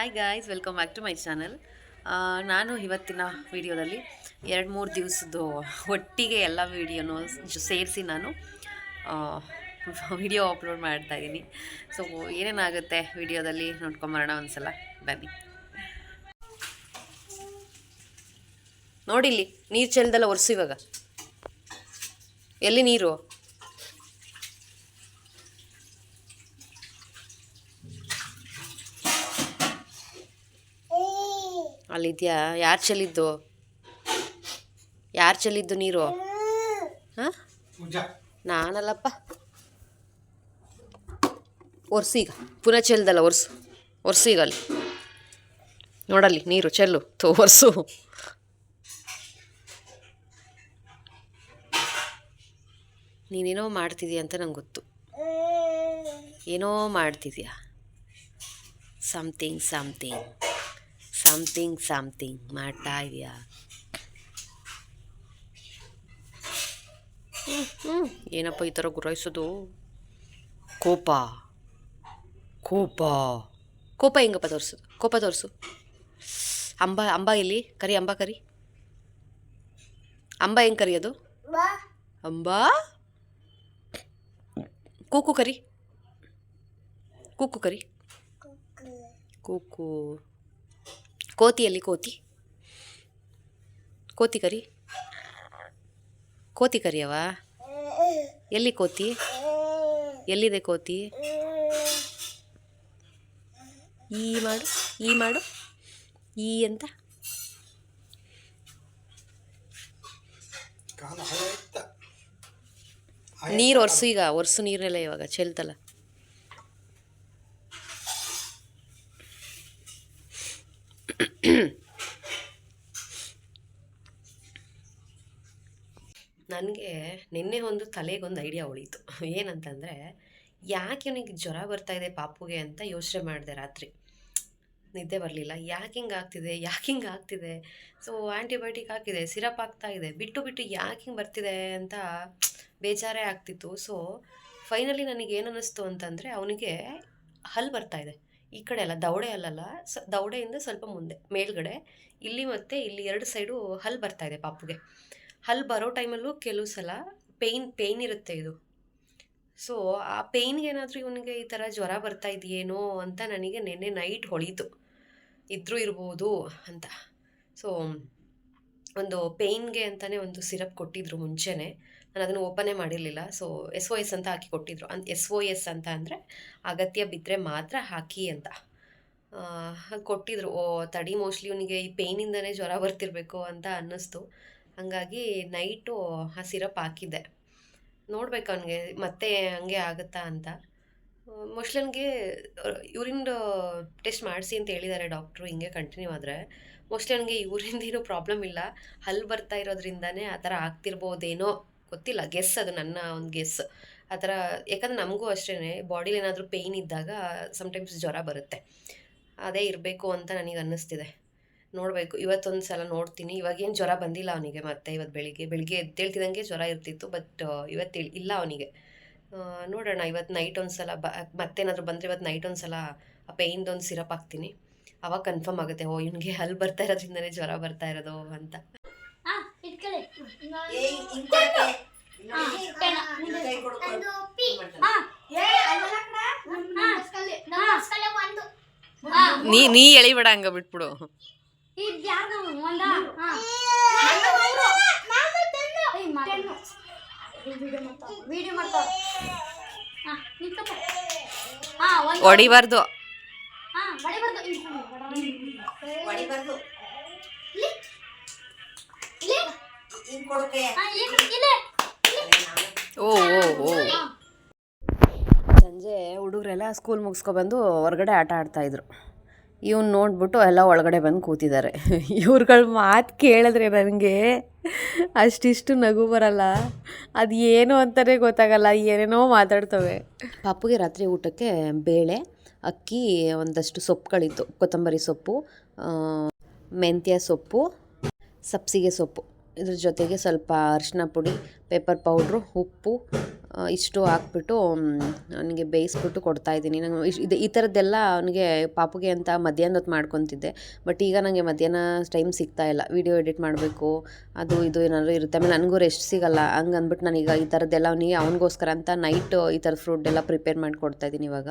Hi guys welcome back to my channel ನಾನು ಇವತ್ತಿನ ವಿಡಿಯೋದಲ್ಲಿ ಎರಡು ಮೂರು ದಿವಸದ್ದು ಒಟ್ಟಿಗೆ ಎಲ್ಲ ವೀಡಿಯೋನು ಸೇರಿಸಿ ನಾನು ವಿಡಿಯೋ ಅಪ್ಲೋಡ್ ಮಾಡ್ತಾ ಇದ್ದೀನಿ. ಸೊ ಏನೇನಾಗುತ್ತೆ ವಿಡಿಯೋದಲ್ಲಿ ನೋಡ್ಕೊಂಬರೋಣ ಒಂದ್ಸಲ ಬನ್ನಿ. ನೋಡಿಲ್ಲಿ, ನೀರು ಚೆಲ್ದಲ್ಲ ಒರೆಸು ಇವಾಗ. ಎಲ್ಲಿ ನೀರು? ಅಲ್ಲಿದ್ಯಾ? ಯಾರು ಚೆಲ್ಲಿದ್ದು? ಯಾರು ಚೆಲ್ಲಿದ್ದು ನೀರು? ಹಾಂ? ನಾನಲ್ಲಪ್ಪ. ಒರ್ಸೀಗ ಪುನಃ ಚೆಲ್ದಲ್ಲ ಒರ್ಸು. ಒರ್ಸೀಗ ಅಲ್ಲಿ. ನೋಡಲ್ಲಿ ನೀರು ಚೆಲ್ಲು. ತೋ ಒರ್ಸು. ನೀನೇನೋ ಮಾಡ್ತಿದೀಯ ಅಂತ ನಂಗೆ ಗೊತ್ತು. ಏನೋ ಮಾಡ್ತಿದ್ಯಾ? ಸಮಥಿಂಗ್ ಸಮಥಿಂಗ್ ಸಮಥಿಂಗ್ ಸಮಥಿಂಗ್ ಮಾಡ್ತಾ ಇದೆಯಾ. ಹ್ಞೂ ಏನಪ್ಪ ಈ ಥರ ಗುರಾಯಿಸೋದು? ಕೋಪ. ಕೋಪ. ಕೋಪ ಹೆಂಗಪ್ಪ ತೋರಿಸು? ಕೋಪ ತೋರಿಸು. ಅಂಬ ಅಂಬ ಇಲ್ಲಿ ಕರಿ ಅಂಬ ಕರಿ. ಅಂಬ ಹೆಂಗೆ ಕರಿಯೋದು ಅಂಬಾ? ಕೂಕು ಕರಿ. ಕೂಕು ಕರಿ. ಕೂಕು. ಕೋತಿಯಲ್ಲಿ ಕೋತಿ. ಕೋತಿ ಕರಿ. ಕೋತಿ ಕರಿಯವ ಎಲ್ಲಿ ಕೋತಿ? ಎಲ್ಲಿದೆ ಕೋತಿ? ಈ ಮಾಡು ಈ ಮಾಡು ಈ ಅಂತ. ನೀರು ಒರೆಸು ಈಗ ಒರೆಸು ನೀರೆಲ್ಲ ಇವಾಗ ಚೆಲ್ತಲ್ಲ. ನನಗೆ ನಿನ್ನೆ ಒಂದು ತಲೆಗೊಂದು ಐಡಿಯಾ ಉಳೀತು. ಏನಂತಂದರೆ, ಯಾಕೆ ಇವನಿಗೆ ಜ್ವರ ಬರ್ತಾ ಇದೆ ಪಾಪುಗೆ ಅಂತ ಯೋಚನೆ ಮಾಡಿದೆ ರಾತ್ರಿ. ನಿದ್ದೆ ಬರಲಿಲ್ಲ. ಯಾಕೆ ಹಿಂಗೆ ಆಗ್ತಿದೆ? ಯಾಕೆ ಹಿಂಗೆ ಆಗ್ತಿದೆ? ಸೊ ಆ್ಯಂಟಿಬಯೋಟಿಕ್ ಹಾಕಿದೆ ಸಿರಪ್ ಆಗ್ತಾ ಇದೆ. ಬಿಟ್ಟು ಬಿಟ್ಟು ಯಾಕೆ ಹಿಂಗೆ ಬರ್ತಿದೆ ಅಂತ ಬೇಜಾರೇ ಆಗ್ತಿತ್ತು. ಸೊ ಫೈನಲಿ ನನಗೆ ಏನು ಅನ್ನಿಸ್ತು ಅಂತಂದರೆ, ಅವನಿಗೆ ಹಲ್ಲು ಬರ್ತಾ ಇದೆ. ಈ ಕಡೆ ಅಲ್ಲ, ದೌಡೆ ಅಲ್ಲಲ್ಲ, ಸ ದವಡೆಯಿಂದ ಸ್ವಲ್ಪ ಮುಂದೆ, ಮೇಲ್ಗಡೆ. ಇಲ್ಲಿ ಮತ್ತೆ ಇಲ್ಲಿ ಎರಡು ಸೈಡು ಹಲ್ಲು ಬರ್ತಾ ಇದೆ ಪಾಪುಗೆ. ಹಲ್ಲು ಬರೋ ಟೈಮಲ್ಲೂ ಕೆಲವು ಸಲ ಪೇಯ್ನ್ ಪೇಯ್ನ್ ಇರುತ್ತೆ ಇದು. ಸೊ, ಆ ಪೇಯ್ನ್ಗೆ ಏನಾದರೂ ಇವನಿಗೆ ಈ ಥರ ಜ್ವರ ಬರ್ತಾ ಇದೆಯೇನೋ ಅಂತ ನನಗೆ ನಿನ್ನೆ ನೈಟ್ ಹೊಳೀತು. ಇದ್ರೂ ಇರ್ಬೋದು ಅಂತ. ಸೊ, ಒಂದು ಪೇಯ್ನ್ಗೆ ಅಂತಲೇ ಒಂದು ಸಿರಪ್ ಕೊಟ್ಟಿದ್ರು ಮುಂಚೆನೇ. ನಾನು ಅದನ್ನು ಓಪನೇ ಮಾಡಿರಲಿಲ್ಲ. ಸೊ ಎಸ್ ಒ ಎಸ್ ಅಂತ ಹಾಕಿ ಕೊಟ್ಟಿದ್ರು. ಅಂತ ಎಸ್ ಒ ಎಸ್ ಅಂತ ಅಂದರೆ ಅಗತ್ಯ ಬಿದ್ದರೆ ಮಾತ್ರ ಹಾಕಿ ಅಂತ. ಕೊಟ್ಟಿದ್ರು. ಓ, ತಡಿ ಮೋಸ್ಟ್ಲಿ ಇವನಿಗೆ ಈ ಪೇಯ್ನಿಂದನೇ ಜ್ವರ ಬರ್ತಿರ್ಬೇಕು ಅಂತ ಅನ್ನಿಸ್ತು. ಹಾಗಾಗಿ ನೈಟು ಆ ಸಿರಪ್ ಹಾಕಿದ್ದೆ. ನೋಡ್ಬೇಕು ಅವನಿಗೆ ಮತ್ತೆ ಹಂಗೆ ಆಗುತ್ತಾ ಅಂತ. ಮೋಸ್ಟ್ಲಿ ಯೂರಿನ್ ಟೆಸ್ಟ್ ಮಾಡಿಸಿ ಅಂತ ಹೇಳಿದ್ದಾರೆ ಡಾಕ್ಟ್ರು, ಹಿಂಗೆ ಕಂಟಿನ್ಯೂ ಆದರೆ. ಮೋಸ್ಟ್ಲಿ ನನಗೆ ಯೂರಿಂದೇನು ಪ್ರಾಬ್ಲಮ್ ಇಲ್ಲ. ಹಲ್ಲು ಬರ್ತಾ ಇರೋದ್ರಿಂದನೇ ಆ ಥರ ಆಗ್ತಿರ್ಬೋದೇನೋ. ಗೊತ್ತಿಲ್ಲ ಗೆಸ್ ಅದು ನನ್ನ ಒಂದು ಗೆಸ್ ಆ ಥರ, ಯಾಕಂದ್ರೆ ನಮಗೂ ಅಷ್ಟೇ ಬಾಡಿಲಿ ಏನಾದರೂ ಪೇಯ್ನ್ ಇದ್ದಾಗ ಸಮ್ಟೈಮ್ಸ್ ಜ್ವರ ಬರುತ್ತೆ. ಅದೇ ಇರಬೇಕು ಅಂತ ನನಗೆ ಅನ್ನಿಸ್ತಿದೆ. ನೋಡಬೇಕು, ಇವತ್ತೊಂದು ಸಲ ನೋಡ್ತೀನಿ. ಇವಾಗೇನು ಜ್ವರ ಬಂದಿಲ್ಲ ಅವನಿಗೆ ಮತ್ತೆ ಇವತ್ತು ಬೆಳಿಗ್ಗೆ. ಬೆಳಿಗ್ಗೆ ಎದ್ದೇಳ್ತಿದ್ದಂಗೆ ಜ್ವರ ಇರ್ತಿತ್ತು ಬಟ್ ಇವತ್ತು ಇಲ್ಲ ಅವನಿಗೆ. ನೋಡೋಣ, ಇವತ್ತು ನೈಟ್ ಒಂದು ಸಲ ಬ, ಮತ್ತೇನಾದರೂ ಬಂದರೆ ಇವತ್ತು ನೈಟ್ ಒಂದು ಸಲ ಆ ಪೇಯ್ನ್ದೊಂದು ಸಿರಪ್ ಹಾಕ್ತೀನಿ. ಅವಾಗ ಕನ್ಫರ್ಮ್ ಆಗುತ್ತೆ, ಓ, ಇವನಿಗೆ ಅಲ್ಲಿ ಬರ್ತಾ ಇರೋದ್ರಿಂದನೇ ಜ್ವರ ಬರ್ತಾ ಇರೋದು ಅಂತ. ನೀ ನೀ ಎಳಿಬೇಡ ಹಂಗ ಬಿಟ್ಬಿಡು. ಹೊಡಿಬಾರ್ದು. ಓ ಓ ಓ. ಸಂಜೆ ಹುಡುಗರೆಲ್ಲ ಸ್ಕೂಲ್ ಮುಗಿಸ್ಕೊಬಂದು ಹೊರಗಡೆ ಆಟ ಆಡ್ತಾಯಿದ್ರು. ಇವ್ನು ನೋಡ್ಬಿಟ್ಟು ಎಲ್ಲ ಒಳಗಡೆ ಬಂದು ಕೂತಿದ್ದಾರೆ. ಇವ್ರುಗಳ ಮಾತು ಕೇಳಿದ್ರೆ ನನಗೆ ಅಷ್ಟಿಷ್ಟು ನಗು ಬರಲ್ಲ. ಅದು ಏನು ಅಂತಲೇ ಗೊತ್ತಾಗಲ್ಲ ಏನೇನೋ ಮಾತಾಡ್ತವೆ. ಪಾಪುಗೆ ರಾತ್ರಿ ಊಟಕ್ಕೆ ಬೇಳೆ ಅಕ್ಕಿ ಒಂದಷ್ಟು ಸೊಪ್ಪುಗಳಿತ್ತು ಕೊತ್ತಂಬರಿ ಸೊಪ್ಪು ಮೆಂತ್ಯ ಸೊಪ್ಪು ಸಬ್ಸಿಗೆ ಸೊಪ್ಪು. ಇದ್ರ ಜೊತೆಗೆ ಸ್ವಲ್ಪ ಅರಿಶಿನ ಪುಡಿ ಪೇಪರ್ ಪೌಡ್ರು ಉಪ್ಪು ಇಷ್ಟು ಹಾಕ್ಬಿಟ್ಟು ಅವನಿಗೆ ಬೇಯಿಸ್ಬಿಟ್ಟು ಕೊಡ್ತಾಯಿದ್ದೀನಿ ಇಶ್ ಇದು ಈ ಥರದ್ದೆಲ್ಲ ಅವನಿಗೆ ಪಾಪುಗೆ ಅಂತ ಮಧ್ಯಾಹ್ನ ಹೊತ್ತು ಮಾಡ್ಕೊತಿದ್ದೆ. ಬಟ್ ಈಗ ನನಗೆ ಮಧ್ಯಾಹ್ನ ಟೈಮ್ ಸಿಗ್ತಾ ಇಲ್ಲ. ವೀಡಿಯೋ ಎಡಿಟ್ ಮಾಡಬೇಕು, ಅದು ಇದು ಏನಾದರೂ ಇರುತ್ತೆ. ಆಮೇಲೆ ನನಗೂ ರೆಸ್ಟ್ ಸಿಗಲ್ಲ. ಹಂಗೆ ಅಂದ್ಬಿಟ್ಟು ನಾನೀಗ ಈ ಥರದ್ದೆಲ್ಲ ಅವನಿಗೆ, ಅವನಿಗೋಸ್ಕರ ಅಂತ ನೈಟ್ ಈ ಥರದ ಫ್ರೂಟ್ ಎಲ್ಲ ಪ್ರಿಪೇರ್ ಮಾಡಿ ಕೊಡ್ತಾಯಿದ್ದೀನಿ ಇವಾಗ.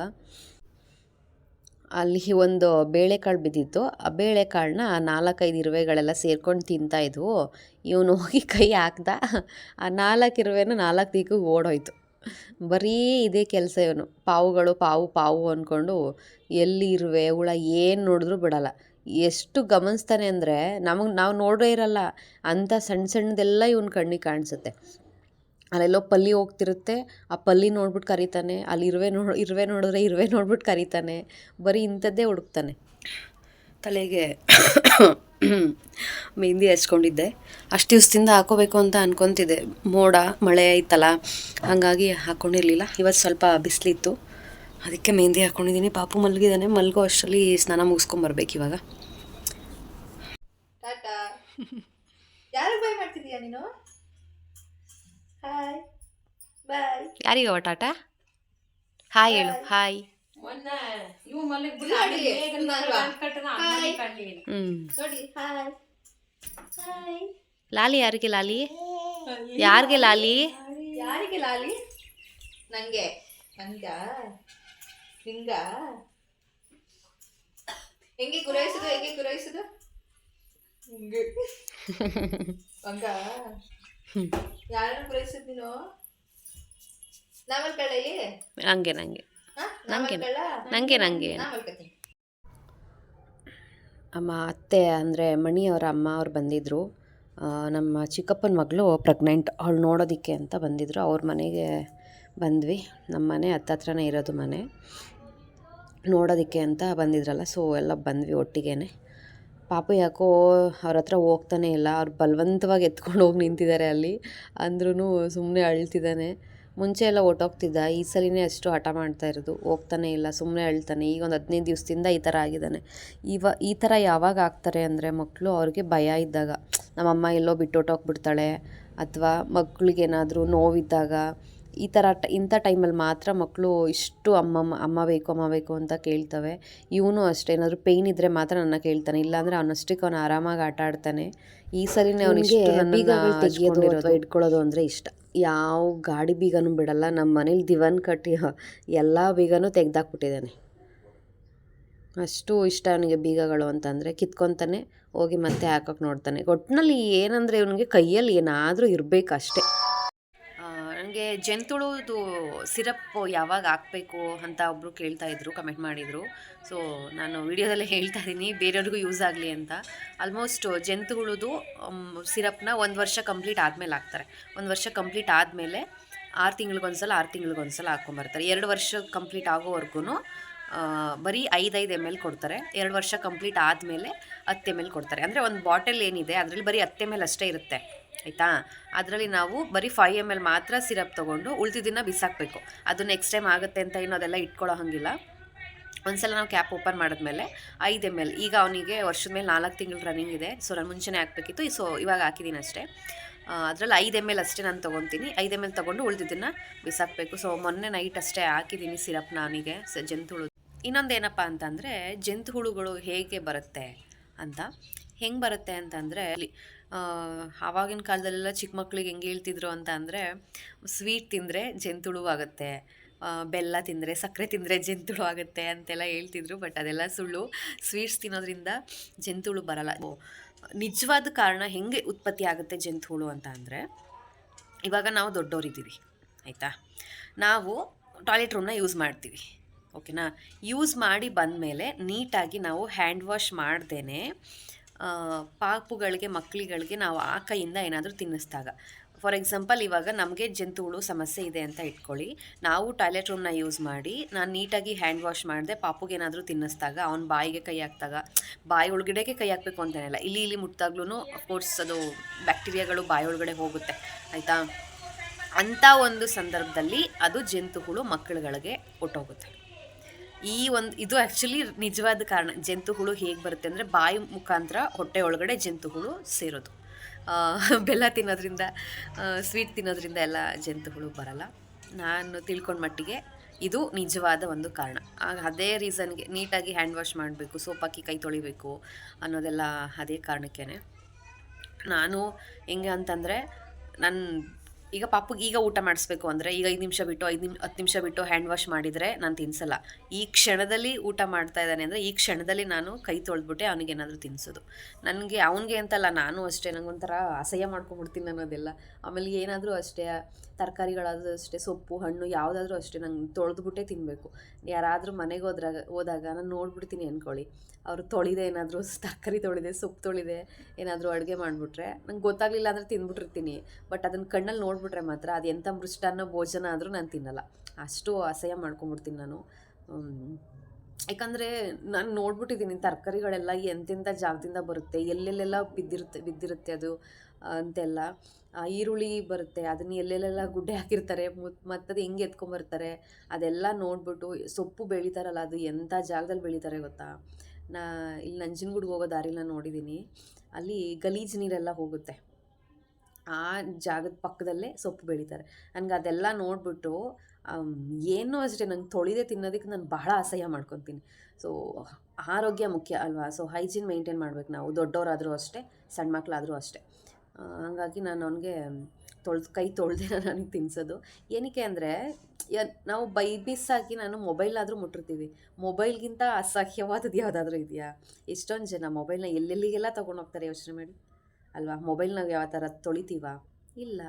ಅಲ್ಲಿ ಒಂದು ಬೇಳೆಕಾಳು ಬಿದ್ದಿತ್ತು. ಆ ಬೇಳೆಕಾಳನ್ನ ನಾಲ್ಕೈದು ಇರುವೆಗಳೆಲ್ಲ ಸೇರ್ಕೊಂಡು ತಿಂತಾಯಿದ್ವು ಇವನು ಹೋಗಿ ಕೈ ಹಾಕ್ದ. ಆ ನಾಲ್ಕು ಇರುವೆನೂ ನಾಲ್ಕು ದಿಕ್ಕಿಗೆ ಓಡೋಯ್ತು. ಬರೀ ಇದೇ ಕೆಲಸ ಇವನು. ಪಾವುಗಳು, ಪಾವು ಪಾವು ಅಂದ್ಕೊಂಡು ಎಲ್ಲಿ ಇರುವೆ, ಹುಳ ಏನು ನೋಡಿದ್ರೂ ಬಿಡಲ್ಲ. ಎಷ್ಟು ಗಮನಿಸ್ತಾನೆ ಅಂದರೆ ನಮಗೆ ನಾವು ನೋಡೇ ಇರಲ್ಲ. ಅಂಥ ಸಣ್ಣ ಸಣ್ಣದೆಲ್ಲ ಇವನ ಕಣ್ಣಿಗೆ ಕಾಣಿಸುತ್ತೆ. ಅಲ್ಲೆಲ್ಲೋ ಪಲ್ಲಿ ಹೋಗ್ತಿರುತ್ತೆ. ಆ ಪಲ್ಲಿ ನೋಡ್ಬಿಟ್ಟು ಕರೀತಾನೆ. ಅಲ್ಲಿ ಇರುವೆ ನೋಡಿ ಇರುವೆ ನೋಡಿದ್ರೆ ಇರುವೆ ನೋಡ್ಬಿಟ್ಟು ಕರೀತಾನೆ. ಬರೀ ಇಂಥದ್ದೇ ಹುಡುಕ್ತಾನೆ. ತಲೆಗೆ ಮೆಹಂದಿ ಹಚ್ಕೊಂಡಿದ್ದೆ. ಅಷ್ಟು ದಿವಸದಿಂದ ಹಾಕೋಬೇಕು ಅಂತ ಅನ್ಕೊತಿದ್ದೆ. ಮೋಡ ಮಳೆ ಐತಲ್ಲ ಹಾಗಾಗಿ ಹಾಕ್ಕೊಂಡಿರಲಿಲ್ಲ ಇವತ್ತು ಸ್ವಲ್ಪ ಬಿಸಿಲಿತ್ತು. ಅದಕ್ಕೆ ಮೆಹಂದಿ ಹಾಕ್ಕೊಂಡಿದ್ದೀನಿ ಪಾಪು ಮಲಗಿದ್ದಾನೆ ಮಲಗೋ ಅಷ್ಟರಲ್ಲಿ ಸ್ನಾನ ಮುಗಿಸ್ಕೊಂಬರ್ಬೇಕು ಇವಾಗ. ಟಾಟಾ. ಯಾರಿಗೆ ಬೈ ಮಾಡ್ತಿದೀಯ ನೀನು? ಹಾಯ್ ಬಾಯ್ ಯಾರಿಗವ ಟಾಟ? ಹಾಯ್ ಹೇಳು. ಹಾಯ್ ಲಾಲಿ ಯಾರಿಗೆ ಲಾಲಿ? ಯಾರಿಗೆ ಲಾಲಿ? ಯಾರಿಗೆ ಲಾಲಿ? ನಂಗೆ ನಂಗ ಹಿಂಗ ಹೆಂಗೆ ಗುರಾಯಿಸುದು ಹೆಂಗೆ ಗುರಾಯಿಸುದು? ಹಿಂಗೆ. ಹಂಗ ಯಾರನ್ನು ನೀನು? ನಂಗೆ ನಂಗೆ. ನಂಗೆ ಕಳ್ಳ ನಂಗೆ ನಂಗೆ. ಅಮ್ಮ ಅತ್ತೆ ಅಂದರೆ ಮಣಿಯವರ ಅಮ್ಮ ಅವ್ರು ಬಂದಿದ್ದರು ನಮ್ಮ ಚಿಕ್ಕಪ್ಪನ ಮಗಳು ಪ್ರೆಗ್ನೆಂಟ್ ಅವಳು ನೋಡೋದಕ್ಕೆ ಅಂತ ಬಂದಿದ್ದರು ಅವ್ರ ಮನೆಗೆ ಬಂದ್ವಿ. ನಮ್ಮ ಮನೆ ಹತ್ತತ್ರನೇ ಇರೋದು ಮನೆ. ನೋಡೋದಕ್ಕೆ ಅಂತ ಬಂದಿದ್ರಲ್ಲ ಸೊ ಎಲ್ಲ ಬಂದ್ವಿ ಒಟ್ಟಿಗೆ ಪಾಪು ಯಾಕೋ ಅವ್ರ ಹತ್ರ ಹೋಗ್ತಾನೆ ಇಲ್ಲ ಅವ್ರು ಬಲವಂತವಾಗಿ ಎತ್ಕೊಂಡು ಹೋಗಿ ನಿಂತಿದ್ದಾರೆ ಅಲ್ಲಿ. ಅಂದ್ರೂ ಸುಮ್ಮನೆ ಅಳ್ತಿದ್ದಾನೆ. ಮುಂಚೆ ಎಲ್ಲ ಹೊರ್ಟೋಗ್ತಿದ್ದ ಈ ಸಲಿನೇ ಅಷ್ಟು ಹಠ ಮಾಡ್ತಾ ಇರೋದು. ಹೋಗ್ತಾನೆ ಇಲ್ಲ ಸುಮ್ಮನೆ ಅಳ್ತಾನೆ. ಈಗ ಒಂದು ಹದಿನೈದು ದಿವಸದಿಂದ ಈ ಥರ ಆಗಿದ್ದಾನೆ. ಇವ, ಈ ಥರ ಯಾವಾಗ ಆಗ್ತಾರೆ ಅಂದರೆ ಮಕ್ಕಳು ಅವ್ರಿಗೆ ಭಯ ಇದ್ದಾಗ. ನಮ್ಮಮ್ಮ ಎಲ್ಲೋ ಬಿಟ್ಟು ಹೊರ್ಟೋಗ್ಬಿಡ್ತಾಳೆ ಅಥವಾ ಮಕ್ಕಳಿಗೇನಾದರೂ ನೋವಿದ್ದಾಗ ಈ ಥರ ಟ ಇಂಥ ಟೈಮಲ್ಲಿ ಮಾತ್ರ ಮಕ್ಕಳು ಇಷ್ಟು ಅಮ್ಮಮ್ಮ ಅಮ್ಮ ಬೇಕು ಅಮ್ಮ ಬೇಕು ಅಂತ ಕೇಳ್ತವೆ. ಇವನು ಅಷ್ಟೇ ಏನಾದರೂ ಪೇಯ್ನ್ ಇದ್ದರೆ ಮಾತ್ರ ನನ್ನ ಕೇಳ್ತಾನೆ. ಇಲ್ಲಾಂದರೆ ಅವನಷ್ಟಕ್ಕೆ ಅವನು ಆರಾಮಾಗಿ ಆಟ ಆಡ್ತಾನೆ. ಈ ಸರಿನೇ ಅವನಿಗೆ ಬೀಗಗಳು ತೆಗಿಯೋದು ಅಥವಾ ಇಟ್ಕೊಳ್ಳೋದು ಅಂದರೆ ಇಷ್ಟ? ಯಾವ ಗಾಡಿ ಬೀಗನೂ ಬಿಡಲ್ಲ. ನಮ್ಮ ಮನೇಲಿ ದಿವಾನ್ ಕಟ್ಟಿ ಎಲ್ಲ ಬೀಗನೂ ತೆಗ್ದಾಕ್ಬಿಟ್ಟಿದ್ದಾನೆ. ಅಷ್ಟು ಇಷ್ಟ ಅವನಿಗೆ ಬೀಗಗಳು ಅಂತಂದರೆ. ಕಿತ್ಕೊತಾನೆ ಹೋಗಿ ಮತ್ತೆ ಹಾಕೋಕೆ ನೋಡ್ತಾನೆ. ಒಟ್ಟಿನಲ್ಲಿ ಏನಂದರೆ ಇವನಿಗೆ ಕೈಯಲ್ಲಿ ಏನಾದರೂ ಇರಬೇಕು ಅಷ್ಟೇ ನನಗೆ ಜಂತುಳುದು ಸಿರಪ್ ಯಾವಾಗ ಹಾಕಬೇಕು ಅಂತ ಒಬ್ಬರು ಕೇಳ್ತಾ ಇದ್ರು ಕಮೆಂಟ್ ಮಾಡಿದರು. ಸೊ ನಾನು ವಿಡಿಯೋದಲ್ಲೇ ಹೇಳ್ತಾ ಇದ್ದೀನಿ, ಬೇರೆಯವ್ರಿಗೂ ಯೂಸ್ ಆಗಲಿ ಅಂತ. ಆಲ್ಮೋಸ್ಟ್ ಜಂತುಗಳದು ಸಿರಪ್ನ ಒಂದು ವರ್ಷ ಕಂಪ್ಲೀಟ್ ಆದಮೇಲೆ ಹಾಕ್ತಾರೆ. ಒಂದು ವರ್ಷ ಕಂಪ್ಲೀಟ್ ಆದಮೇಲೆ ಆರು ತಿಂಗಳಿಗೊಂದ್ಸಲ ಆರು ತಿಂಗಳಿಗೊಂದ್ಸಲ ಹಾಕ್ಕೊಂಬರ್ತಾರೆ ಎರಡು ವರ್ಷ ಕಂಪ್ಲೀಟ್ ಆಗೋವರೆಗೂ ಬರೀ ಐದೈದು ಎಂ ಎಲ್ ಕೊಡ್ತಾರೆ. ಎರಡು ವರ್ಷ ಕಂಪ್ಲೀಟ್ ಆದಮೇಲೆ ಹತ್ತು ಎಂ ಎಲ್ ಕೊಡ್ತಾರೆ. ಅಂದರೆ ಒಂದು ಬಾಟಲ್ ಏನಿದೆ, ಅದರಲ್ಲಿ ಬರೀ ಹತ್ತು ಎಂ ಎಲ್ ಅಷ್ಟೇ ಇರುತ್ತೆ. ಆಯಿತಾ? ಅದರಲ್ಲಿ ನಾವು ಬರೀ ಫೈವ್ ಎಂ ಎಲ್ ಮಾತ್ರ ಸಿರಪ್ ತೊಗೊಂಡು ಉಳಿದಿದ್ದನ್ನ ಬಿಸಾಕಬೇಕು. ಅದು ನೆಕ್ಸ್ಟ್ ಟೈಮ್ ಆಗುತ್ತೆ ಅಂತ ಏನೋ ಅದೆಲ್ಲ ಇಟ್ಕೊಳ್ಳೋ ಹಾಗಿಲ್ಲ. ಒಂದ್ಸಲ ನಾವು ಕ್ಯಾಪ್ ಓಪನ್ ಮಾಡಿದ್ಮೇಲೆ ಐದು ಎಂ ಎಲ್ ಈಗ ಅವನಿಗೆ ವರ್ಷದ ಮೇಲೆ ನಾಲ್ಕು ತಿಂಗಳು ರನ್ನಿಂಗ್ ಇದೆ. ಸೊ ನಾನು ಮುಂಚೆನೇ ಹಾಕಬೇಕಿತ್ತು. ಸೊ ಇವಾಗ ಹಾಕಿದ್ದೀನಿ ಅಷ್ಟೇ. ಅದರಲ್ಲಿ ಐದು ಎಂ ಎಲ್ ಅಷ್ಟೇ ನಾನು ತೊಗೊತೀನಿ. ಐದು ಎಂ ಎಲ್ ತೊಗೊಂಡು ಉಳಿದಿದ್ದನ್ನು ಬಿಸಾಕಬೇಕು. ಸೊ ಮೊನ್ನೆ ನೈಟ್ ಅಷ್ಟೇ ಹಾಕಿದ್ದೀನಿ ಸಿರಪ್ ನಾನಿಗೆ ಸ, ಜಂತುಹುಳು. ಇನ್ನೊಂದು ಏನಪ್ಪ ಅಂತಂದರೆ ಜಂತುಹುಳುಗಳು ಹೇಗೆ ಬರುತ್ತೆ ಅಂತ. ಹೆಂಗೆ ಬರುತ್ತೆ ಅಂತಂದರೆ ಆವಾಗಿನ ಕಾಲದಲ್ಲೆಲ್ಲ ಚಿಕ್ಕ ಮಕ್ಳಿಗೆ ಹೆಂಗೆ ಹೇಳ್ತಿದ್ರು ಅಂತ ಅಂದರೆ ಸ್ವೀಟ್ ತಿಂದರೆ ಜಂತುಳು ಆಗುತ್ತೆ ಬೆಲ್ಲ ತಿಂದರೆ ಸಕ್ಕರೆ ತಿಂದರೆ ಜಂತುಳು ಆಗುತ್ತೆ ಅಂತೆಲ್ಲ ಹೇಳ್ತಿದ್ರು, ಬಟ್ ಅದೆಲ್ಲ ಸುಳ್ಳು. ಸ್ವೀಟ್ಸ್ ತಿನ್ನೋದ್ರಿಂದ ಜಂತುಳು ಬರಲ್ಲ. ನಿಜವಾದ ಕಾರಣ ಹೆಂಗೆ ಉತ್ಪತ್ತಿ ಆಗುತ್ತೆ ಜಂತುಹುಳು ಅಂತ ಅಂದರೆ, ಇವಾಗ ನಾವು ದೊಡ್ಡವರಿದ್ದೀವಿ ಆಯಿತಾ? ನಾವು ಟಾಯ್ಲೆಟ್ ರೂಮ್ನ ಯೂಸ್ ಮಾಡ್ತೀವಿ, ಓಕೆನಾ? ಯೂಸ್ ಮಾಡಿ ಬಂದಮೇಲೆ ನೀಟಾಗಿ ನಾವು ಹ್ಯಾಂಡ್ ವಾಶ್ ಮಾಡ್ದೇ ಪಾಪುಗಳಿಗೆ ಮಕ್ಕಳಿಗಳಿಗೆ ನಾವು ಆ ಕೈಯಿಂದ ಏನಾದರೂ ತಿನ್ನಿಸ್ದಾಗ. ಫಾರ್ ಎಕ್ಸಾಂಪಲ್ ಇವಾಗ ನಮಗೆ ಜಂತುಹುಳು ಸಮಸ್ಯೆ ಇದೆ ಅಂತ ಇಟ್ಕೊಳ್ಳಿ. ನಾವು ಟಾಯ್ಲೆಟ್ ರೂಮ್ನ ಯೂಸ್ ಮಾಡಿ, ನಾನು ನೀಟಾಗಿ ಹ್ಯಾಂಡ್ ವಾಶ್ ಮಾಡಿದೆ, ಪಾಪುಗೆ ಏನಾದರೂ ತಿನ್ನಿಸ್ದಾಗ, ಅವ್ನ ಬಾಯಿಗೆ ಕೈ ಹಾಕ್ದಾಗ, ಬಾಯಿ ಒಳಗಡೆಗೆ ಕೈ ಹಾಕಬೇಕು ಅಂತೇನಿಲ್ಲ ಇಲ್ಲಿ ಇಲ್ಲಿ ಮುಟ್ಟಿದಾಗ್ಲೂ ಅಫ್ಕೋರ್ಸ್ ಅದು ಬ್ಯಾಕ್ಟೀರಿಯಾಗಳು ಬಾಯಿ ಒಳಗಡೆ ಹೋಗುತ್ತೆ, ಆಯಿತಾ? ಅಂಥ ಒಂದು ಸಂದರ್ಭದಲ್ಲಿ ಅದು ಜಂತುಹುಳು ಮಕ್ಕಳುಗಳಿಗೆ ಹೊಟ್ಟೋಗುತ್ತೆ ಈ ಒಂದು, ಇದು ಆ್ಯಕ್ಚುಲಿ ನಿಜವಾದ ಕಾರಣ. ಜಂತುಹುಳು ಹೇಗೆ ಬರುತ್ತೆ ಅಂದರೆ ಬಾಯಿ ಮುಖಾಂತರ ಹೊಟ್ಟೆ ಒಳಗಡೆ ಜಂತುಹುಳು ಸೇರೋದು. ಬೆಲ್ಲ ತಿನ್ನೋದ್ರಿಂದ ಸ್ವೀಟ್ ತಿನ್ನೋದ್ರಿಂದ ಎಲ್ಲ ಜಂತುಹುಳು ಬರಲ್ಲ. ನಾನು ತಿಳ್ಕೊಂಡ ಮಟ್ಟಿಗೆ ಇದು ನಿಜವಾದ ಒಂದು ಕಾರಣ. ಅದೇ ರೀಸನ್ಗೆ ನೀಟಾಗಿ ಹ್ಯಾಂಡ್ ವಾಶ್ ಮಾಡಬೇಕು ಸೋಪ್ ಹಾಕಿ ಕೈ ತೊಳಿಬೇಕು ಅನ್ನೋದೆಲ್ಲ ಅದೇ ಕಾರಣಕ್ಕೇ ನಾನು ಹೆಂಗೆ ಅಂತಂದರೆ ನನ್ನ ಈಗ ಪಾಪುಗೆ ಈಗ ಊಟ ಮಾಡಿಸ್ಬೇಕು ಅಂದರೆ ಈಗ ಐದು ನಿಮಿಷ ಬಿಟ್ಟು ಐದು ನಿಮ್, ಹತ್ತು ನಿಮಿಷ ಬಿಟ್ಟು ಹ್ಯಾಂಡ್ ವಾಶ್ ಮಾಡಿದರೆ ನಾನು ತಿನ್ಸಲ್ಲ. ಈ ಕ್ಷಣದಲ್ಲಿ ಊಟ ಮಾಡ್ತಾ ಇದ್ದಾನೆ ಅಂದರೆ ಈ ಕ್ಷಣದಲ್ಲಿ ನಾನು ಕೈ ತೊಳೆದ್ಬಿಟ್ಟೆ ಅವನಿಗೆ ಏನಾದರೂ ತಿನ್ಸೋದು. ನನಗೆ ಅವನಿಗೆ ಅಂತಲ್ಲ ನಾನು ಅಷ್ಟೇ ನನಗೊಂಥರ ಅಸಹ್ಯ ಮಾಡ್ಕೊಂಬಿಡ್ತೀನಿ ಅನ್ನೋದೆಲ್ಲ ಆಮೇಲೆ ಏನಾದರೂ ಅಷ್ಟೇ, ತರಕಾರಿಗಳಾದರೂ ಅಷ್ಟೇ, ಸೊಪ್ಪು, ಹಣ್ಣು ಯಾವುದಾದ್ರೂ ಅಷ್ಟೇ ನಂಗೆ ತೊಳೆದ್ಬಿಟ್ಟೆ ತಿನ್ನಬೇಕು ಯಾರಾದರೂ ಮನೆಗೆ ಹೋದ್ರಾಗ, ಹೋದಾಗ ನಾನು ನೋಡ್ಬಿಡ್ತೀನಿ ಅಂದ್ಕೊಳ್ಳಿ ಅವರು ತೊಳಿದೆ, ಏನಾದರೂ ತರಕಾರಿ ತೊಳಿದೆ, ಸೊಪ್ಪು ತೊಳಿದೆ, ಏನಾದರೂ ಅಡುಗೆ ಮಾಡಿಬಿಟ್ರೆ ನಂಗೆ ಗೊತ್ತಾಗಲಿಲ್ಲ ಅಂದರೆ ತಿಂದ್ಬಿಟ್ಟಿರ್ತೀನಿ ಬಟ್ ಅದನ್ನು ಕಣ್ಣಲ್ಲಿ ನೋಡಿಬಿಟ್ರೆ ಮಾತ್ರ ಅದು ಎಂಥ ಮೃಷ್ಟಾನ್ನ ಭೋಜನ ಆದರೂ ನಾನು ತಿನ್ನಲ್ಲ. ಅಷ್ಟು ಅಸಹ್ಯ ಮಾಡ್ಕೊಂಬಿಡ್ತೀನಿ ನಾನು. ಯಾಕಂದರೆ ನಾನು ನೋಡ್ಬಿಟ್ಟಿದ್ದೀನಿ ತರಕಾರಿಗಳೆಲ್ಲ ಎಂತೆಂಥ ಜಾಗದಿಂದ ಬರುತ್ತೆ, ಎಲ್ಲೆಲ್ಲೆಲ್ಲ ಬಿದ್ದಿರುತ್ತೆ ಬಿದ್ದಿರುತ್ತೆ ಅದು ಅಂತೆಲ್ಲ. ಈರುಳ್ಳಿ ಬರುತ್ತೆ, ಅದನ್ನ ಎಲ್ಲೆಲ್ಲೆಲ್ಲ ಗುಡ್ಡೆ ಹಾಕಿರ್ತಾರೆ ಮತ್ತು ಅದು ಹೆಂಗೆ ಎತ್ಕೊಂಬರ್ತಾರೆ, ಅದೆಲ್ಲ ನೋಡ್ಬಿಟ್ಟು ಸೊಪ್ಪು ಬೆಳೀತಾರಲ್ಲ, ಅದು ಎಂಥ ಜಾಗದಲ್ಲಿ ಬೆಳೀತಾರೆ ಗೊತ್ತಾ? ನಾ ಇಲ್ಲಿ ನಂಜನಗೂಡ್ಗೆ ಹೋಗೋ ದಾರಿನ ನೋಡಿದ್ದೀನಿ ಅಲ್ಲಿ ಗಲೀಜು ನೀರೆಲ್ಲ ಹೋಗುತ್ತೆ. ಆ ಜಾಗದ ಪಕ್ಕದಲ್ಲೇ ಸೊಪ್ಪು ಬೆಳಿತಾರೆ. ನನಗೆ ಅದೆಲ್ಲ ನೋಡಿಬಿಟ್ಟು ಏನೂ ಅಷ್ಟೇ, ನಂಗೆ ತೊಳಿದೆ ತಿನ್ನೋದಕ್ಕೆ ನಾನು ಬಹಳ ಅಸಹ್ಯ ಮಾಡ್ಕೊತೀನಿ. ಸೊ ಆರೋಗ್ಯ ಮುಖ್ಯ ಅಲ್ವಾ? ಸೊ ಹೈಜೀನ್ ಮೇಂಟೈನ್ ಮಾಡ್ಬೇಕು ನಾವು. ದೊಡ್ಡವರಾದರೂ ಅಷ್ಟೇ, ಸಣ್ಣ ಮಕ್ಕಳಾದರೂ ಅಷ್ಟೇ. ಹಾಗಾಗಿ ನಾನು ಅವನಿಗೆ ತೊಳ್ದು, ಕೈ ತೊಳ್ದಿರ ನನಗೆ ತಿನ್ಸೋದು. ಏನಕ್ಕೆ ಅಂದರೆ ನಾವು ಬೈ ಬಿಸಾಕಿ ನಾನು ಮೊಬೈಲಾದರೂ ಮುಟ್ಟಿರ್ತೀವಿ. ಮೊಬೈಲ್ಗಿಂತ ಅಸಹ್ಯವಾದದ್ದು ಯಾವುದಾದ್ರೂ ಇದೆಯಾ? ಎಷ್ಟೊಂದು ಜನ ಮೊಬೈಲ್ನ ಎಲ್ಲೆಲ್ಲಿಗೆಲ್ಲ ತೊಗೊಂಡು ಹೋಗ್ತಾರೆ ಯೋಚನೆ ಮಾಡಿ? ಅಲ್ವಾ? ಮೊಬೈಲ್ನಾಗ ಯಾವ ಥರ ತೊಳಿತೀವ? ಇಲ್ಲ.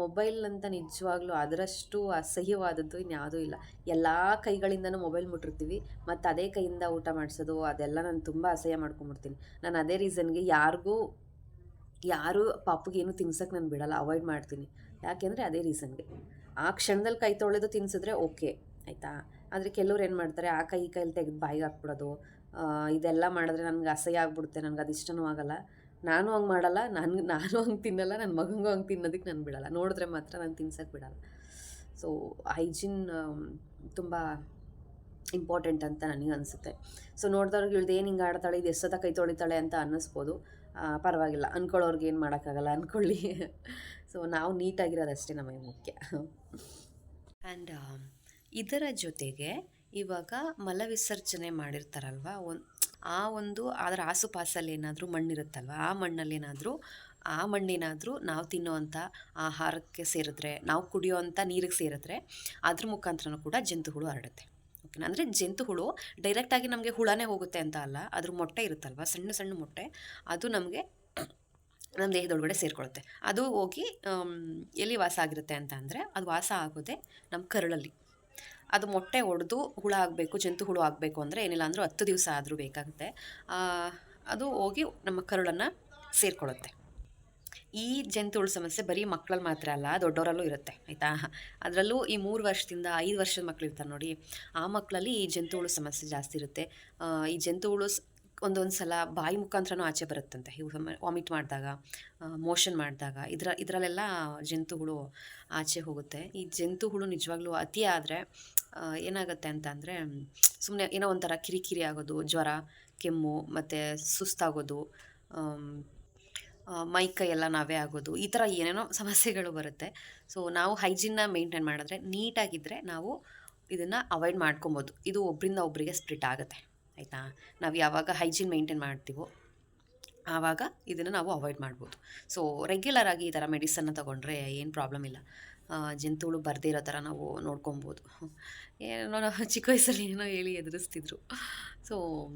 ಮೊಬೈಲ್ ಅಂತ ನಿಜವಾಗ್ಲೂ ಅದರಷ್ಟು ಅಸಹ್ಯವಾದದ್ದು ಇನ್ಯಾವುದೂ ಇಲ್ಲ. ಎಲ್ಲ ಕೈಗಳಿಂದನೂ ಮೊಬೈಲ್ ಮುಟ್ಟಿರ್ತೀವಿ. ಮತ್ತು ಅದೇ ಕೈಯಿಂದ ಊಟ ಮಾಡಿಸೋದು ಅದೆಲ್ಲ ನಾನು ತುಂಬ ಅಸಹ್ಯ ಮಾಡ್ಕೊಂಬಿಡ್ತೀನಿ. ನಾನು ಅದೇ ರೀಸನ್ಗೆ ಯಾರಿಗೂ ಯಾರು ಪಾಪಗೆ ಏನು ತಿನ್ಸಕ್ಕೆ ನಾನು ಬಿಡಲ್ಲ ಅವಾಯ್ಡ್ ಮಾಡ್ತೀನಿ. ಯಾಕೆಂದರೆ ಅದೇ ರೀಸನ್ಗೆ ಆ ಕ್ಷಣದಲ್ಲಿ ಕೈ ತೊಳೆದು ತಿನ್ಸಿದ್ರೆ ಓಕೆ ಆಯಿತಾ? ಆದರೆ ಕೆಲವ್ರು ಏನು ಮಾಡ್ತಾರೆ, ಆ ಕೈ ಕೈಯಲ್ಲಿ ತೆಗೆದು ಬಾಯಿಗೆ ಹಾಕ್ಬಿಡೋದು ಇದೆಲ್ಲ ಮಾಡಿದ್ರೆ ನನಗೆ ಅಸಹ್ಯ ಆಗ್ಬಿಡುತ್ತೆ, ನನಗೆ ಅದು ಇಷ್ಟನೂ ಆಗಲ್ಲ. ನಾನು ಹಂಗೆ ಮಾಡಲ್ಲ, ನಾನು ನಾನು ಹಂಗೆ ತಿನ್ನಲ್ಲ ನನ್ನ ಮಗಂಗೂ ಹಂಗೆ ತಿನ್ನೋದಕ್ಕೆ ನಾನು ಬಿಡಲ್ಲ. ನೋಡಿದ್ರೆ ಮಾತ್ರ ನಾನು ತಿನ್ಸಕ್ಕೆ ಬಿಡಲ್ಲ. ಸೊ ಹೈಜಿನ್ ತುಂಬ ಇಂಪಾರ್ಟೆಂಟ್ ಅಂತ ನನಗೆ ಅನಿಸುತ್ತೆ. ಸೊ ನೋಡಿದವ್ರಿಗೆ ಇಳ್ದು ಏನು ಹಿಂಗೆ ಆಡ್ತಾಳೆ, ಇದು ಎಷ್ಟೊತ್ತ ಕೈ ತೊಳಿತಾಳೆ ಅಂತ ಅನ್ನಿಸ್ಬೋದು. ಪರವಾಗಿಲ್ಲ. ಅಂದ್ಕೊಳ್ಳೋರ್ಗೆ ಏನು ಮಾಡೋಕ್ಕಾಗಲ್ಲ ಅಂದ್ಕೊಳ್ಳಿ ಸೊ ನಾವು ನೀಟಾಗಿರೋದಷ್ಟೇ ನಮಗೆ ಮುಖ್ಯ. ಆ್ಯಂಡ್ ಇದರ ಜೊತೆಗೆ ಇವಾಗ ಮಲವಿಸರ್ಜನೆ ಮಾಡಿರ್ತಾರಲ್ವ? ಒಂದು ಆ ಒಂದು, ಅದರ ಆಸುಪಾಸಲ್ಲಿ ಏನಾದರೂ ಮಣ್ಣಿರುತ್ತಲ್ವ? ಆ ಮಣ್ಣಲ್ಲಿ ಏನಾದರೂ, ಆ ಮಣ್ಣಿನಾದರೂ ನಾವು ತಿನ್ನುವಂಥ ಆಹಾರಕ್ಕೆ ಸೇರಿದ್ರೆ, ನಾವು ಕುಡಿಯೋವಂಥ ನೀರಿಗೆ ಸೇರಿದ್ರೆ, ಅದ್ರ ಮುಖಾಂತರನೂ ಕೂಡ ಜಂತುಗಳು ಹರಡುತ್ತೆ. ಓಕೆನಾ ಜಂತು ಹುಳು ಡೈರೆಕ್ಟಾಗಿ ನಮಗೆ ಹುಳನೇ ಹೋಗುತ್ತೆ ಅಂತ ಅಲ್ಲ, ಅದ್ರ ಮೊಟ್ಟೆ ಇರುತ್ತಲ್ವ, ಸಣ್ಣ ಸಣ್ಣ ಮೊಟ್ಟೆ, ಅದು ನಮಗೆ ನಮ್ಮ ದೇಹದೊಳಗಡೆ ಸೇರಿಕೊಳ್ಳುತ್ತೆ ಅದು ಹೋಗಿ ಎಲ್ಲಿ ವಾಸ ಆಗಿರುತ್ತೆ ಅಂತ ಅಂದರೆ ಅದು ವಾಸ ಆಗೋದೆ ನಮ್ಮ ಕರಳಲ್ಲಿ. ಅದು ಮೊಟ್ಟೆ ಒಡೆದು ಹುಳ ಆಗಬೇಕು ಜಂತು ಹುಳು ಆಗಬೇಕು ಅಂದರೆ ಏನಿಲ್ಲ ಅಂದರೂ ಹತ್ತು ದಿವಸ ಆದರೂ ಬೇಕಾಗುತ್ತೆ. ಅದು ಹೋಗಿ ನಮ್ಮ ಕರುಳನ್ನು ಸೇರಿಕೊಳ್ಳುತ್ತೆ ಈ ಜಂತುಹುಳು ಸಮಸ್ಯೆ ಬರೀ ಮಕ್ಕಳಲ್ಲಿ ಮಾತ್ರ ಅಲ್ಲ ದೊಡ್ಡವರಲ್ಲೂ ಇರುತ್ತೆ, ಆಯಿತಾ? ಅದರಲ್ಲೂ ಈ ಮೂರು ವರ್ಷದಿಂದ ಐದು ವರ್ಷದ ಮಕ್ಕಳು ಇರ್ತಾರೆ ನೋಡಿ, ಆ ಮಕ್ಕಳಲ್ಲಿ ಈ ಜಂತುಹುಳು ಸಮಸ್ಯೆ ಜಾಸ್ತಿ ಇರುತ್ತೆ. ಈ ಜಂತುಹುಳು ಒಂದೊಂದು ಸಲ ಬಾಯಿ ಮುಖಾಂತರನೂ ಆಚೆ ಬರುತ್ತಂತೆ. ಇವು ವಾಮಿಟ್ ಮಾಡಿದಾಗ ಮೋಷನ್ ಮಾಡಿದಾಗ, ಇದರ, ಇದರಲ್ಲೆಲ್ಲ ಜಂತುಗಳು ಆಚೆ ಹೋಗುತ್ತೆ. ಈ ಜಂತುಹುಳು ನಿಜವಾಗ್ಲೂ ಅತಿ ಆದರೆ ಏನಾಗುತ್ತೆ ಅಂತ ಅಂದರೆ ಸುಮ್ಮನೆ ಏನೋ ಒಂಥರ ಕಿರಿಕಿರಿ ಆಗೋದು, ಜ್ವರ, ಕೆಮ್ಮು, ಮತ್ತು ಸುಸ್ತಾಗೋದು ಆಮ್, ಆ, ಮೈ ಕೈ ಎಲ್ಲ ನಾವೇ ಆಗೋದು. ಈ ಥರ ಏನೇನೋ ಸಮಸ್ಯೆಗಳು ಬರುತ್ತೆ. ಸೊ ನಾವು ಹೈಜಿನ್ನ ಮೇಂಟೈನ್ ಮಾಡಿದ್ರೆ ನೀಟಾಗಿದ್ದರೆ ನಾವು ಇದನ್ನು ಅವಾಯ್ಡ್ ಮಾಡ್ಕೊಬೋದು. ಇದು ಒಬ್ಬರಿಂದ ಒಬ್ಬರಿಗೆ ಸ್ಪ್ರಿಟ್ ಆಗುತ್ತೆ. ಆಯಿತಾ? ನಾವು ಯಾವಾಗ ಹೈಜಿನ್ ಮೇಂಟೈನ್ ಮಾಡ್ತೀವೋ ಆವಾಗ ಇದನ್ನು ನಾವು ಅವಾಯ್ಡ್ ಮಾಡ್ಬೋದು. ಸೊ ರೆಗ್ಯುಲರ್ ಆಗಿ ಈ ಥರ ಮೆಡಿಸನ್ನ ತೊಗೊಂಡ್ರೆ ಏನು ಪ್ರಾಬ್ಲಮ್ ಇಲ್ಲ. ಜಂತುಗಳು ಬರದೇ ಇರೋ ಥರ ನಾವು ನೋಡ್ಕೊಬೋದು. ಏನೋ ನಾವು ಚಿಕ್ಕ ವಯಸ್ಸಲ್ಲಿ ಏನೋ ಹೇಳಿ ಎದುರಿಸ್ತಿದ್ರು. ಸೊ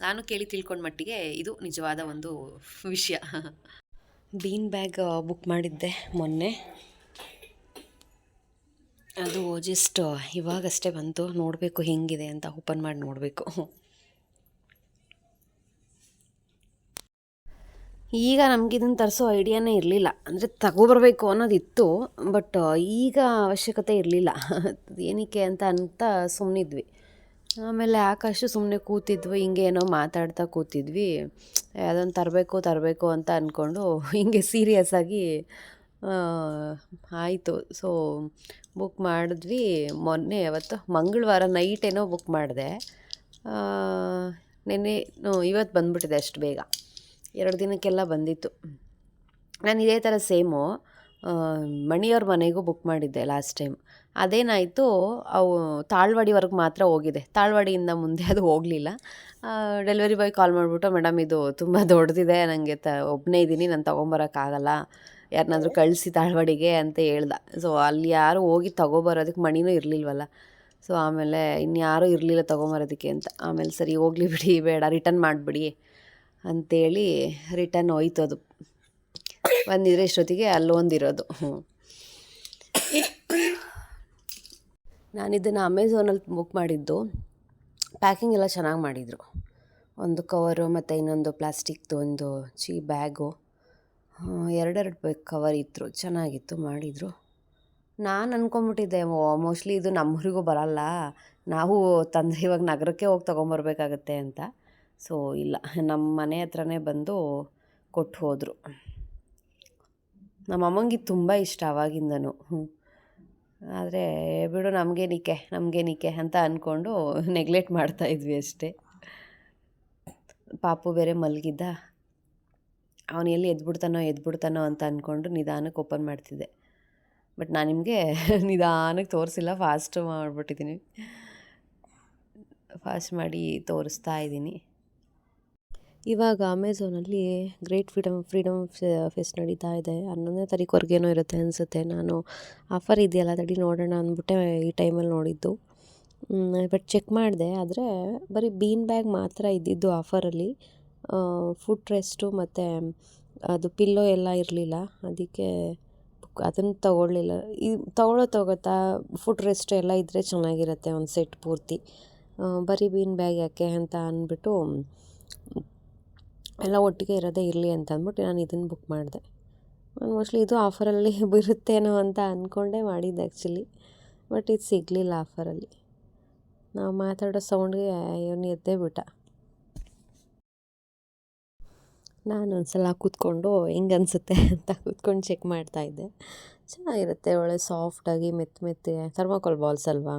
ನಾನು ಕೇಳಿ ತಿಳ್ಕೊಂಡ ಮಟ್ಟಿಗೆ ಇದು ನಿಜವಾದ ಒಂದು ವಿಷಯ. ಬೀನ್ ಬ್ಯಾಗ್ ಬುಕ್ ಮಾಡಿದ್ದೆ ಮೊನ್ನೆ. ಅದು ಜಸ್ಟ್ ಇವಾಗಷ್ಟೇ ಬಂತು. ನೋಡಬೇಕು ಹೆಂಗಿದೆ ಅಂತ ಓಪನ್ ಮಾಡಿ ನೋಡಬೇಕು. ಈಗ ನಮ್ಗೆ ಇದನ್ನು ತರಿಸೋ ಐಡಿಯಾನೇ ಇರಲಿಲ್ಲ. ಅಂದರೆ ತಗೊಬರ್ಬೇಕು ಅನ್ನೋದಿತ್ತು ಬಟ್ ಈಗ ಅವಶ್ಯಕತೆ ಇರಲಿಲ್ಲ. ಏನಕ್ಕೆ ಅಂತ ಅಂತ ಸುಮ್ಮನಿದ್ವಿ ಆಮೇಲೆ ಆಕಾಶು ಸುಮ್ಮನೆ ಕೂತಿದ್ವಿ, ಹಿಂಗೆ ಏನೋ ಮಾತಾಡ್ತಾ ಕೂತಿದ್ವಿ. ಅದನ್ನು ತರಬೇಕು ತರಬೇಕು ಅಂತ ಅಂದ್ಕೊಂಡು ಹಿಂಗೆ ಸೀರಿಯಸ್ ಆಗಿ ಆಯಿತು. ಸೊ ಬುಕ್ ಮಾಡಿದ್ವಿ. ಮೊನ್ನೆ ಯಾವತ್ತು, ಮಂಗಳವಾರ ನೈಟ್ ಏನೋ ಬುಕ್ ಮಾಡಿದೆ. ನೆನ್ನೆ ಇವತ್ತು ಬಂದ್ಬಿಟ್ಟಿದೆ ಅಷ್ಟು ಬೇಗ. ಎರಡು ದಿನಕ್ಕೆಲ್ಲ ಬಂದಿತ್ತು. ನಾನು ಇದೇ ಥರ ಸೇಮು ಮಣಿಯವ್ರ ಮನೆಗೂ ಬುಕ್ ಮಾಡಿದ್ದೆ ಲಾಸ್ಟ್ ಟೈಮ್ ಅದೇನಾಯಿತು, ಅವು ತಾಳ್ವಾಡಿವರೆಗೆ ಮಾತ್ರ ಹೋಗಿದೆ. ತಾಳ್ವಾಡಿಯಿಂದ ಮುಂದೆ ಅದು ಹೋಗಲಿಲ್ಲ. ಡೆಲಿವರಿ ಬಾಯ್ ಕಾಲ್ ಮಾಡಿಬಿಟ್ಟು, ಮೇಡಮ್, ಇದು ತುಂಬ ದೊಡ್ಡದಿದೆ ನನಗೆ ತ ಒಬ್ಬನೇ ಇದ್ದೀನಿ, ನಾನು ತೊಗೊಂಬರೋಕ್ಕಾಗಲ್ಲ. ಯಾರನ್ನಾದರೂ ಕಳಿಸಿ ತಾಳ್ವಾಡಿಗೆ, ಅಂತ ಹೇಳ್ದ. ಸೊ ಅಲ್ಲಿ ಯಾರು ಹೋಗಿ ತೊಗೊಬರೋದಕ್ಕೆ ಮಣಿನೂ ಇರಲಿಲ್ವಲ್ಲ. ಸೊ ಆಮೇಲೆ ಇನ್ಯಾರೂ ಇರಲಿಲ್ಲ ತೊಗೊಂಬರೋದಕ್ಕೆ ಅಂತ. ಆಮೇಲೆ, ಸರಿ, ಹೋಗ್ಲಿ ಬಿಡಿ, ಬೇಡ ರಿಟರ್ನ್ ಮಾಡಿಬಿಡಿ, ಅಂತೇಳಿ ರಿಟರ್ನ್ ಹೋಯ್ತು ಅದು. ಬಂದಿದ್ರೆ ಇಷ್ಟೊತ್ತಿಗೆ ಅಲ್ಲೊಂದಿರೋದು. ಹ್ಞೂ ನಾನು ಇದನ್ನು ಅಮೆಝಾನಲ್ಲಿ ಬುಕ್ ಮಾಡಿದ್ದು. ಪ್ಯಾಕಿಂಗ್ ಎಲ್ಲ ಚೆನ್ನಾಗಿ ಮಾಡಿದರು. ಒಂದು ಕವರು ಮತ್ತು ಇನ್ನೊಂದು ಪ್ಲಾಸ್ಟಿಕ್ದು ಒಂದು ಚೀ ಬ್ಯಾಗು ಎರಡೆರಡು ಬೇ ಕವರ್ ಇತ್ತು ಚೆನ್ನಾಗಿತ್ತು, ಮಾಡಿದರು. ನಾನು ಅಂದ್ಕೊಂಬಿಟ್ಟಿದ್ದೆ ಮೋಸ್ಟ್ಲಿ ಇದು ನಮ್ಮೂರಿಗೂ ಬರಲ್ಲ. ನಾವು ತಂದರೆ ಇವಾಗ ನಗರಕ್ಕೆ ಹೋಗಿ ತೊಗೊಂಬರ್ಬೇಕಾಗತ್ತೆ ಅಂತ. ಸೊ ಇಲ್ಲ. ನಮ್ಮ ಮನೆ ಹತ್ರನೇ ಬಂದು ಕೊಟ್ಟು ಹೋದರು ನಮ್ಮ ಅಮ್ಮಂಗೆ ಇದು ತುಂಬ ಇಷ್ಟ ಅವಾಗಿಂದನು. ಹ್ಞೂ ಆದರೆ, ಬಿಡು ನಮಗೇನಿಕೆ ನಮಗೇನಿಕೆ ಅಂತ ಅಂದ್ಕೊಂಡು ನೆಗ್ಲೆಕ್ಟ್ ಮಾಡ್ತಾ ಇದ್ವಿ ಅಷ್ಟೇ. ಪಾಪು ಬೇರೆ ಮಲಗಿದ್ದ. ಅವನು ಎಲ್ಲಿ ಎದ್ಬಿಡ್ತಾನೋ ಎದ್ಬಿಡ್ತಾನೋ ಅಂತ ಅಂದ್ಕೊಂಡು ನಿಧಾನಕ್ಕೆ ಓಪನ್ ಮಾಡ್ತಿದ್ದೆ. ಬಟ್ ನಾನು ನಿಮಗೆ ನಿಧಾನಕ್ಕೆ ತೋರಿಸಿಲ್ಲ ಫಾಸ್ಟ್ ಮಾಡಿಬಿಟ್ಟಿದ್ದೀನಿ ಫಾಸ್ಟ್ ಮಾಡಿ ತೋರಿಸ್ತಾ ಇದ್ದೀನಿ. ಇವಾಗ ಅಮೆಝಾನಲ್ಲಿ ಗ್ರೇಟ್ ಫ್ರೀಡಮ್ ಫ್ರೀಡಮ್ ಫೆಸ್ಟ್ ನಡೀತಾ ಇದೆ. ಹನ್ನೊಂದನೇ ತಾರೀಕುವರೆಗೇನೋ ಇರುತ್ತೆ ಅನಿಸುತ್ತೆ. ನಾನು ಆಫರ್ ಇದೆಯಲ್ಲ ತಡಿ ನೋಡೋಣ ಅಂದ್ಬಿಟ್ಟೆ ಈ ಟೈಮಲ್ಲಿ ನೋಡಿದ್ದು. ಬಟ್ ಚೆಕ್ ಮಾಡಿದೆ. ಆದರೆ ಬರೀ ಬೀನ್ ಬ್ಯಾಗ್ ಮಾತ್ರ ಇದ್ದಿದ್ದು ಆಫರಲ್ಲಿ ಫುಡ್ ರೆಸ್ಟು ಮತ್ತು ಅದು ಪಿಲ್ಲೋ ಎಲ್ಲ ಇರಲಿಲ್ಲ. ಅದಕ್ಕೆ ಅದನ್ನು ತಗೊಳ್ಳಿಲ್ಲ. ಇದು ತಗೊಳ್ಳೋ ತಗೋತಾ ಫುಟ್ ರೆಸ್ಟ್ ಎಲ್ಲ ಇದ್ದರೆ ಚೆನ್ನಾಗಿರುತ್ತೆ ಒಂದು ಸೆಟ್ ಪೂರ್ತಿ. ಬರೀ ಬೀನ್ ಬ್ಯಾಗ್ ಯಾಕೆ ಅಂತ ಅಂದ್ಬಿಟ್ಟು ಎಲ್ಲ ಒಟ್ಟಿಗೆ ಇರೋದೇ ಇರಲಿ ಅಂತ ಅಂದ್ಬಿಟ್ಟು ನಾನು ಇದನ್ನು ಬುಕ್ ಮಾಡಿದೆ. ನಾನು ಮೋಸ್ಟ್ಲಿ ಇದು ಆಫರಲ್ಲಿ ಬರುತ್ತೇನೋ ಅಂತ ಅಂದ್ಕೊಂಡೇ ಮಾಡಿದ್ದೆ ಆ್ಯಕ್ಚುಲಿ, ಬಟ್ ಇದು ಸಿಗಲಿಲ್ಲ ಆಫರಲ್ಲಿ. ನಾವು ಮಾತಾಡೋ ಸೌಂಡ್ಗೆ ಇವನು ಎದ್ದೇ ಬಿಟ್ಟ. ನಾನು ಒಂದು ಸಲ ಕೂತ್ಕೊಂಡು ಹೆಂಗೆ ಅನಿಸುತ್ತೆ ಅಂತ ಕೂತ್ಕೊಂಡು ಚೆಕ್ ಮಾಡ್ತಾಯಿದ್ದೆ ಚೆನ್ನಾಗಿರುತ್ತೆ, ಒಳ್ಳೆ ಸಾಫ್ಟಾಗಿ ಮೆತ್ತ ಮೆತ್ತಿ ಥರ್ಮಾಕೋಲ್ ಬಾಲ್ಸ್ ಅಲ್ವಾ?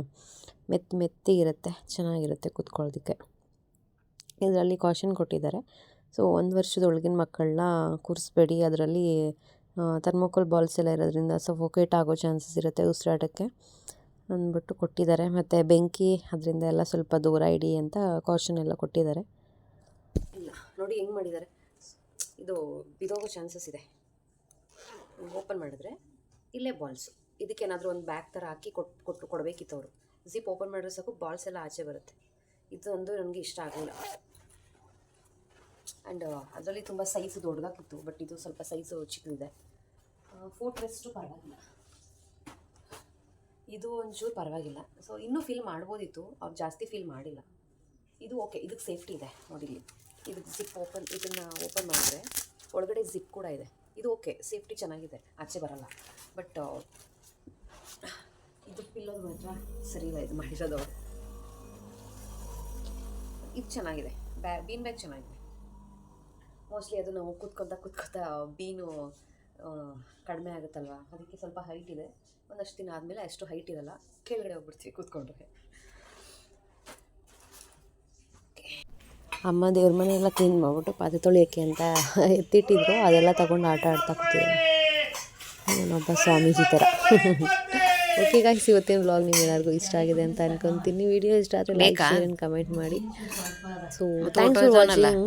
ಮೆತ್ತ ಮೆತ್ತಿಗಿರುತ್ತೆ ಚೆನ್ನಾಗಿರುತ್ತೆ ಕೂತ್ಕೊಳ್ಳೋದಕ್ಕೆ. ಇದರಲ್ಲಿ ಕಾಷನ್ ಕೊಟ್ಟಿದ್ದಾರೆ. ಸೊ ಒಂದು ವರ್ಷದೊಳಗಿನ ಮಕ್ಕಳನ್ನ ಕೂರಿಸ್ಬೇಡಿ. ಅದರಲ್ಲಿ ಥರ್ಮೋಕೋಲ್ ಬಾಲ್ಸ್ ಎಲ್ಲ ಇರೋದ್ರಿಂದ ಸಫೋಕೇಟ್ ಆಗೋ ಚಾನ್ಸಸ್ ಇರುತ್ತೆ ಉಸಿರಾಟಕ್ಕೆ ಅಂದ್ಬಿಟ್ಟು ಕೊಟ್ಟಿದ್ದಾರೆ. ಮತ್ತು ಬೆಂಕಿ ಅದರಿಂದ ಎಲ್ಲ ಸ್ವಲ್ಪ ದೂರ ಇಡಿ ಅಂತ ಕಾಷನ್ ಎಲ್ಲ ಕೊಟ್ಟಿದ್ದಾರೆ. ಇಲ್ಲ, ನೋಡಿ ಹೆಂಗೆ ಮಾಡಿದ್ದಾರೆ. ಇದು ಬಿದೋಗೋ ಚಾನ್ಸಸ್ ಇದೆ. ಓಪನ್ ಮಾಡಿದ್ರೆ ಇಲ್ಲೇ ಬಾಲ್ಸು. ಇದಕ್ಕೇನಾದರೂ ಒಂದು ಬ್ಯಾಗ್ ಥರ ಹಾಕಿ ಕೊಟ್ಟು ಕೊಟ್ಟು ಕೊಡಬೇಕಿತ್ತು ಅವರು ಜಿಪ್ ಓಪನ್ ಮಾಡಿದ್ರೆ ಸಾಕು, ಬಾಲ್ಸ್ ಎಲ್ಲ ಆಚೆ ಬರುತ್ತೆ. ಇದು ಒಂದು ನನಗೆ ಇಷ್ಟ ಆಗಲಿಲ್ಲ. ಆ್ಯಂಡ್ ಅದರಲ್ಲಿ ತುಂಬ ಸೈಜ್ ದೊಡ್ಡದಾಗಿತ್ತು ಬಟ್ ಇದು ಸ್ವಲ್ಪ ಸೈಜು ಚಿಕ್ಕದಿದೆ. ಫೋಟ್ ರೆಸ್ಟು ಪರವಾಗಿಲ್ಲ. ಇದು ಒಂಚೂರು ಪರವಾಗಿಲ್ಲ. ಸೊ ಇನ್ನೂ ಫೀಲ್ ಮಾಡ್ಬೋದಿತ್ತು, ಅವ್ರು ಜಾಸ್ತಿ ಫೀಲ್ ಮಾಡಿಲ್ಲ. ಇದು ಓಕೆ ಇದಕ್ಕೆ ಸೇಫ್ಟಿ ಇದೆ, ನೋಡಿ ಇಲ್ಲಿ. ಇದಕ್ಕೆ ಜಿಪ್ ಓಪನ್ ಇದನ್ನು ಓಪನ್ ಮಾಡಿದ್ರೆ ಒಳಗಡೆ ಜಿಪ್ ಕೂಡ ಇದೆ. ಇದು ಓಕೆ ಸೇಫ್ಟಿ ಚೆನ್ನಾಗಿದೆ, ಆಚೆ ಬರಲ್ಲ. ಬಟ್ ಇದು ಪಿಲ್ಲೋದು ಮಾತ್ರ ಸರಿ ಇಲ್ಲ, ಇದು ಮಾಡಿರೋದು. ಇದು ಚೆನ್ನಾಗಿದೆ ಬ್ಯಾ ಬೀನ್ ಬ್ಯಾಗ್ ಚೆನ್ನಾಗಿದೆ. ಮೋಸ್ಟ್ಲಿ ಅದು ನಾವು ಕೂತ್ಕೊತಾ ಕೂತ್ಕೊತಾ ಬೀನು ಕಡಿಮೆ ಆಗುತ್ತಲ್ವ? ಅದಕ್ಕೆ ಸ್ವಲ್ಪ ಹೈಟ್ ಇದೆ. ಒಂದಷ್ಟು ದಿನ ಆದಮೇಲೆ ಅಷ್ಟು ಹೈಟ್ ಇರಲ್ಲ. ಕೆಳಗಡೆ ಹೋಗ್ಬಿಡ್ತೀವಿ ಕೂತ್ಕೊಂಡ್ರೆ. ಅಮ್ಮ ದೇವ್ರ ಮನೆ ಎಲ್ಲ ಕ್ಲೀನ್ ಮಾಡ್ಬಿಟ್ಟು ಪಾತ್ರೆ ತೊಳಿಯೋಕ್ಕೆ ಅಂತ ಎತ್ತಿಟ್ಟಿದ್ರು. ಅದೆಲ್ಲ ತಗೊಂಡು ಆಟ ಆಡ್ತಾ ಕೂತಿದ್ದಾರೆ ನಾನೊಬ್ಬ ಸ್ವಾಮೀಜಿ ಥರ. ಓಕೆ ಗಾಯ್ಸ್ ಇವತ್ತಿನ ವ್ಲಾಗ್ ನಿಮ್ಗೆ ಎಲ್ಲರಿಗೂ ಇಷ್ಟ ಆಗಿದೆ ಅಂತ ಅನ್ಕೊಂತೀನಿ. ವಿಡಿಯೋ ಇಷ್ಟ ಆದರೆ ಲೈಕ್ ಶೇರ್ ಕಮೆಂಟ್ ಮಾಡಿ. So thanks for watching